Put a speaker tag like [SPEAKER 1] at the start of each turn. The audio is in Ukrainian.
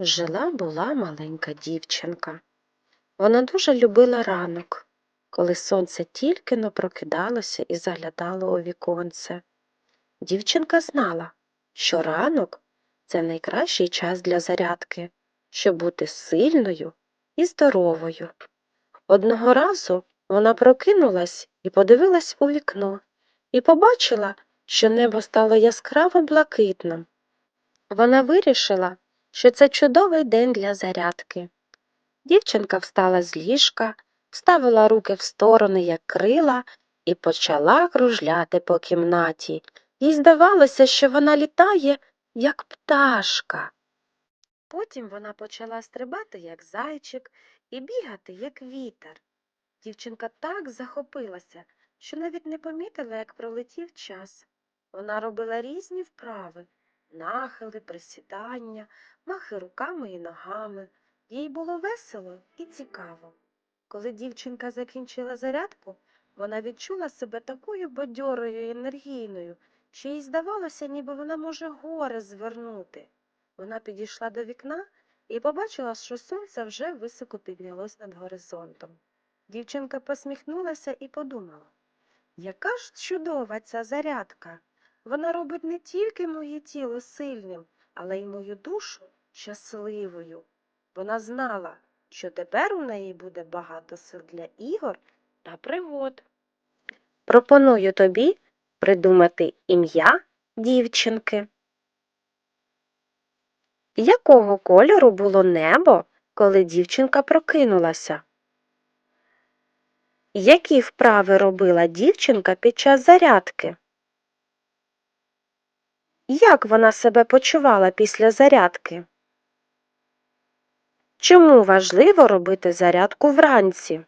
[SPEAKER 1] Жила була маленька дівчинка. Вона дуже любила ранок, коли сонце тільки но прокидалося і заглядало у віконце. Дівчинка знала, що ранок це найкращий час для зарядки, щоб бути сильною і здоровою. Одного разу вона прокинулась і подивилась у вікно і побачила, що небо стало яскраво блакитним. Вона вирішила, що це чудовий день для зарядки. Дівчинка встала з ліжка, вставила руки в сторони, як крила, і почала кружляти по кімнаті. Їй здавалося, що вона літає, як пташка. Потім вона почала стрибати, як зайчик, і бігати, як вітер. Дівчинка так захопилася, що навіть не помітила, як пролетів час. Вона робила різні вправи нахили, присідання, махи руками і ногами. Їй було весело і цікаво. Коли дівчинка закінчила зарядку, вона відчула себе такою бадьорою і енергійною, що їй здавалося, ніби вона може гори звернути. Вона підійшла до вікна і побачила, що сонце вже високо піднялось над горизонтом. Дівчинка посміхнулася і подумала, яка ж чудова ця зарядка. Вона робить не тільки моє тіло сильним, але й мою душу щасливою. Вона знала, що тепер у неї буде багато сил для ігор та пригод. Пропоную тобі придумати ім'я дівчинки. Якого кольору було небо, коли дівчинка прокинулася? Які вправи робила дівчинка під час зарядки? Як вона себе почувала після зарядки? Чому важливо робити зарядку вранці?